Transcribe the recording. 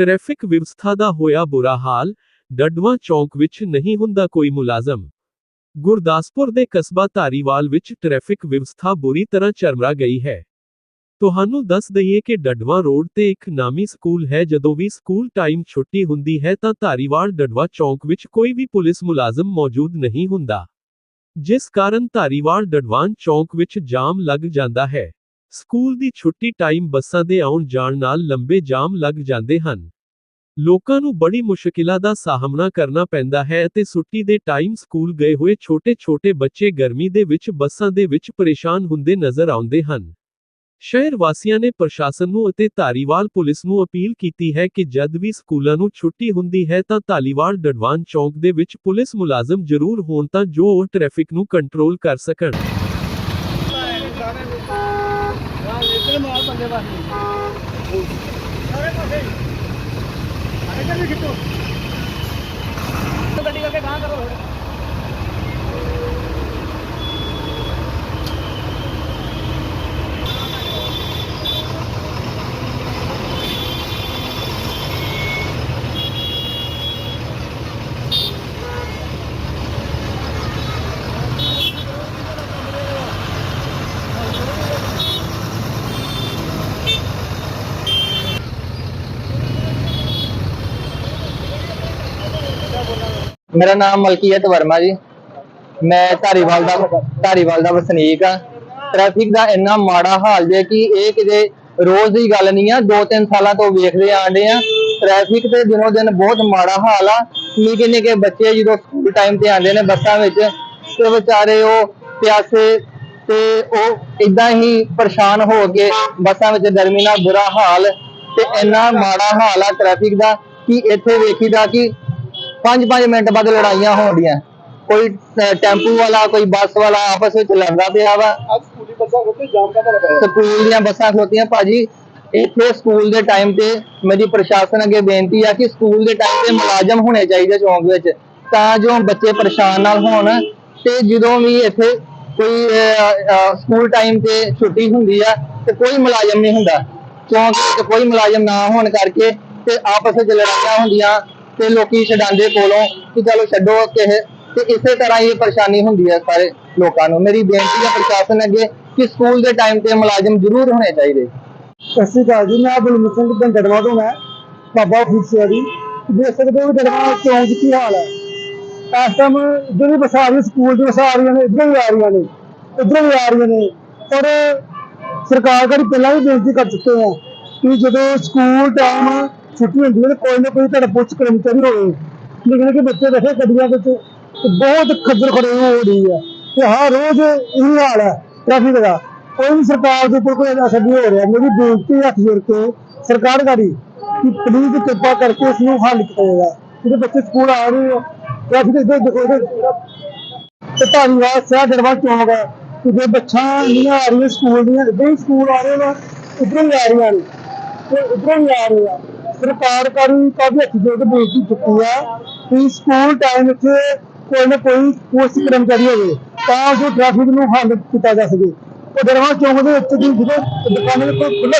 Traffic ਵਿਵਸਥਾ ਦਾ ਹੋਇਆ ਬੁਰਾ ਹਾਲ ਡੱਡਵਾਂ ਚੌਂਕ ਵਿੱਚ ਨਹੀਂ ਹੁੰਦਾ ਕੋਈ ਮੁਲਾਜ਼ਮ। ਗੁਰਦਾਸਪੁਰ ਦੇ ਕਸਬਾ ਧਾਰੀਵਾਲ ਵਿੱਚ ਟ੍ਰੈਫਿਕ ਵਿਵਸਥਾ ਬੁਰੀ ਤਰ੍ਹਾਂ ਚਰਮਰਾ ਗਈ ਹੈ। ਤੁਹਾਨੂੰ ਦੱਸ ਦਈਏ ਕਿ ਡੱਡਵਾਂ ਰੋਡ ਤੇ ਇੱਕ ਨਾਮੀ ਸਕੂਲ ਹੈ, ਜਦੋਂ ਵੀ ਸਕੂਲ ਟਾਈਮ ਛੁੱਟੀ ਹੁੰਦੀ ਹੈ ਤਾਂ ਧਾਰੀਵਾਲ ਡੱਡਵਾ ਚੌਂਕ ਵਿੱਚ ਕੋਈ ਵੀ ਪੁਲਿਸ ਮੁਲਾਜ਼ਮ ਮੌਜੂਦ ਨਹੀਂ ਹੁੰਦਾ। ਜਿਸ ਕਾਰਨ ਧਾਰੀਵਾਲ ਡਡਵਾਨ ਚੌਂਕ ਵਿੱਚ ਜਾਮ ਲੱਗ ਜਾਂਦਾ ਹੈ। ਸਕੂਲ ਦੀ ਛੁੱਟੀ ਟਾਈਮ ਬੱਸਾਂ ਦੇ ਆਉਣ ਜਾਣ ਨਾਲ ਲੰਬੇ ਜਾਮ ਲੱਗ ਜਾਂਦੇ ਹਨ। ਲੋਕਾਂ ਨੂੰ ਬੜੀ ਮੁਸ਼ਕਿਲਾਂ ਦਾ ਸਾਹਮਣਾ ਕਰਨਾ ਪੈਂਦਾ ਹੈ ਅਤੇ ਛੁੱਟੀ ਦੇ ਟਾਈਮ ਸਕੂਲ ਗਏ ਹੋਏ ਛੋਟੇ-ਛੋਟੇ ਬੱਚੇ ਗਰਮੀ ਦੇ ਵਿੱਚ ਬੱਸਾਂ ਦੇ ਵਿੱਚ ਪਰੇਸ਼ਾਨ ਹੁੰਦੇ ਨਜ਼ਰ ਆਉਂਦੇ ਹਨ। ਸ਼ਹਿਰ ਵਾਸੀਆਂ ਨੇ ਪ੍ਰਸ਼ਾਸਨ ਨੂੰ ਅਤੇ ਧਾਰੀਵਾਲ ਪੁਲਿਸ ਨੂੰ ਅਪੀਲ ਕੀਤੀ ਹੈ ਕਿ ਜਦ ਵੀ ਸਕੂਲਾਂ ਨੂੰ ਛੁੱਟੀ ਹੁੰਦੀ ਹੈ ਤਾਂ ਧਾਲੀਵਾਲ ਡਡਵਾਨ ਚੌਂਕ ਦੇ ਵਿੱਚ ਪੁਲਿਸ ਮੁਲਾਜ਼ਮ ਜ਼ਰੂਰ ਹੋਣ ਤਾਂ ਜੋ ਉਹ ਟ੍ਰੈਫਿਕ ਨੂੰ ਕੰਟਰੋਲ ਕਰ ਸਕਣ ਇਧਰ ਮਾਰ ਬੰਦੇ ਬਾਕੀ ਸਾਰੇ ਪਾਸੇ ਇੱਧਰ ਵੀ ਖਿੱਚੋ। ਗੱਡੀ ਕਰਕੇ ਗਾਂ ਕਰੋ ਮੇਰਾ ਨਾਮ ਮਲਕੀਅਤ ਵਰਮਾ ਜੀ। ਮੈਂ ਧਾਰੀਵਾਲ ਦਾ ਧਾਰੀਵਾਲ ਦਾ ਵਸਨੀਕ ਆ ਟ੍ਰੈਫਿਕ ਦਾ ਇੰਨਾ ਮਾੜਾ ਹਾਲ ਜੇ ਕਿ ਇਹ ਕਿਤੇ ਰੋਜ਼ ਦੀ ਗੱਲ ਨਹੀਂ ਆ ਦੋ ਤਿੰਨ ਸਾਲਾਂ ਤੋਂ ਵੇਖਦੇ ਆਂਦੇ ਆ। ਟ੍ਰੈਫਿਕ ਤੇ ਦਿਨੋ ਦਿਨ ਬਹੁਤ ਮਾੜਾ ਹਾਲ ਆ। ਨਿੱਕੇ ਨਿੱਕੇ ਬੱਚੇ ਜਦੋਂ ਸਕੂਲ ਟਾਈਮ ਤੇ ਆਉਂਦੇ ਨੇ ਬੱਸਾਂ ਵਿੱਚ ਤੇ ਵਿਚਾਰੇ ਉਹ ਪਿਆਸੇ ਤੇ ਉਹ ਇਦਾਂ ਹੀ ਪਰੇਸ਼ਾਨ ਹੋ ਕੇ ਬੱਸਾਂ ਵਿੱਚ ਗਰਮੀ ਨਾਲ ਬੁਰਾ ਹਾਲ ਤੇ ਇੰਨਾ ਮਾੜਾ ਹਾਲ ਆ ਟ੍ਰੈਫਿਕ ਦਾ ਕਿ ਇੱਥੇ ਵੇਖੀਦਾ ਕਿ 5-5 ਮਿੰਟ ਬਾਅਦ ਲੜਾਈਆਂ ਹੋਣੀਆਂ। ਕੋਈ ਟੈਂਪੂ ਵਾਲਾ ਕੋਈ ਬੱਸ ਵਾਲਾ ਆਪਸ ਵਿੱਚ ਲੜਦਾ ਪਿਆ ਵਾ। ਸਕੂਲੀ ਬੱਸਾਂ ਜਾਮ ਦੀਆਂ ਬੱਸਾਂ ਖਲੋਤੀਆਂ ਭਾਜੀ। ਇੱਥੇ ਸਕੂਲ ਦੇ ਟਾਈਮ ਤੇ ਮੇਰੀ ਪ੍ਰਸ਼ਾਸਨ ਅੱਗੇ ਬੇਨਤੀ ਆ ਕਿ ਸਕੂਲ ਦੇ ਟਾਈਮ ਤੇ ਮੁਲਾਜ਼ਮ ਹੋਣੇ ਚਾਹੀਦੇ ਚੌਂਕ ਵਿੱਚ ਤਾਂ ਜੋ ਬੱਚੇ ਪਰੇਸ਼ਾਨ ਨਾਲ ਹੋਣ ਤੇ ਜਦੋਂ ਵੀ ਇੱਥੇ ਕੋਈ ਸਕੂਲ ਟਾਈਮ ਤੇ ਛੁੱਟੀ ਹੁੰਦੀ ਆ ਤੇ ਕੋਈ ਮੁਲਾਜ਼ਮ ਨਹੀਂ ਹੁੰਦਾ। ਵਿੱਚ ਕੋਈ ਮੁਲਾਜ਼ਮ ਨਾ ਹੋਣ ਕਰਕੇ ਤੇ ਆਪਸ ਵਿੱਚ ਲੜਾਈਆਂ ਹੁੰਦੀਆਂ। ਤੇ ਲੋਕੀ ਛਡਾਉਂਦੇ ਕੋਲੋਂ ਕਿ ਚਲੋ ਛੱਡੋ ਕਿਸੇ ਤੇ ਇਸੇ ਤਰ੍ਹਾਂ ਹੀ ਪਰੇਸ਼ਾਨੀ ਹੁੰਦੀ ਹੈ ਸਾਰੇ ਲੋਕਾਂ ਨੂੰ। ਮੇਰੀ ਬੇਨਤੀ ਹੈ ਪ੍ਰਸ਼ਾਸਨ ਅੱਗੇ ਕਿ ਸਕੂਲ ਦੇ ਟਾਈਮ ਤੇ ਮੁਲਾਜ਼ਮ ਜ਼ਰੂਰ ਹੋਣੇ ਚਾਹੀਦੇ। ਸਤਿ ਸ਼੍ਰੀ ਅਕਾਲ ਜੀ, ਮੈਂ ਬਲਮੀਤ ਸਿੰਘ ਗੰਗੜਵਾ ਤੋਂ ਮੈਂ, ਬਾਬਾ ਫੀਸਿਆ ਜੀ। ਦੇਖ ਸਕਦੇ ਹੋ ਗੜਵਾ ਚੌਂਕ 'ਚ ਕੀ ਹਾਲ ਹੈ। ਇਸ ਟਾਈਮ ਇੱਧਰ ਵੀ ਬੱਸਾਂ ਆ ਰਹੀਆਂ ਸਕੂਲ ਦੀ ਬੱਸਾਂ ਆ ਰਹੀਆਂ ਨੇ, ਇੱਧਰ ਵੀ ਆ ਰਹੀਆਂ ਨੇ, ਇੱਧਰ ਵੀ ਆ ਰਹੀਆਂ ਨੇ। ਪਰ ਸਰਕਾਰ ਕੋਲ ਪਹਿਲਾਂ ਵੀ ਬੇਨਤੀ ਕਰ ਚੁੱਕੇ ਆ ਕਿ ਜਦੋਂ ਸਕੂਲ ਟਾਈਮ ਛੁੱਟੀ ਹੁੰਦੀ ਹੈ ਤਾਂ ਕੋਈ ਨਾ ਕੋਈ ਤੁਹਾਡਾ ਪੁਲਿਸ ਕਰਮਚਾਰੀ ਹੋਵੇ ਨਿੱਕੇ ਨਿੱਕੇ ਬੱਚੇ ਬੈਠੇ ਗੱਡੀਆਂ ਵਿੱਚ ਤੇ ਬਹੁਤ ਖੱਜਲ ਖੜੇ ਹੋ ਰਹੀ ਹੈ ਤੇ ਹਰ ਰੋਜ਼ ਇਹ ਹਾਲ ਹੈ ਟ੍ਰੈਫਿਕ ਦਾ ਕੋਈ ਵੀ ਸਰਕਾਰ ਦੇ ਉੱਪਰ ਕੋਈ ਅਸਰ ਨਹੀਂ ਹੋ ਰਿਹਾ ਮੇਰੀ ਬੇਨਤੀ ਹੱਥ ਜੋੜ ਕੇ ਸਰਕਾਰ ਗਾੜੀ ਕਿ ਪਲੀਜ਼ ਕਿਰਪਾ ਕਰਕੇ ਇਸ ਨੂੰ ਹੱਲ ਕੀਤਾ ਜਾਏਗਾ ਜਿਹੜੇ ਬੱਚੇ ਸਕੂਲ ਆ ਰਹੇ ਹੋ ਟ੍ਰੈਫਿਕ ਦੇ ਦੇਖੋ ਇਹਦੇ ਤੇ ਧਾਰੀਵਾਲ ਸਿਆ ਦਰਬਾਰ ਚੌਂਕ ਹੈ ਕਿ ਜੇ ਬੱਚਾ ਨਹੀਂ ਆ ਰਹੀਆਂ ਸਕੂਲ ਦੀਆਂ ਇੱਧਰ ਹੀ ਸਕੂਲ ਆ ਰਹੇ ਨੇ ਇੱਧਰ ਹੀ ਆ ਰਹੀਆਂ ਨੇ ਤੇ ਇੱਧਰ ਹੀ ਆ ਰਹੇ ਆ ਸਰਕਾਰ ਕਰੀ ਕਾਫੀ ਹੱਥ ਜੋੜ ਕੇ ਬੇਨਤੀ ਕੀਤੀ ਆ ਕਿ ਸਕੂਲ ਟਾਈਮ ਵਿੱਚ ਕੋਈ ਨਾ ਕੋਈ ਪੁਲਿਸ ਕਰਮਚਾਰੀ ਹੋਵੇ, ਤਾਂ ਜੋ ਟ੍ਰੈਫਿਕ ਨੂੰ ਹੱਲ ਕੀਤਾ ਜਾ ਸਕੇ। ਉਹ ਦਰਬਾਰ ਚੌਂਕ ਦੇ ਵਿੱਚ ਦੀ ਜਿਹੜੇ ਦੁਕਾਨਾਂ ਦੇ ਕੋਲ ਖੁੱਲ੍ਹੇ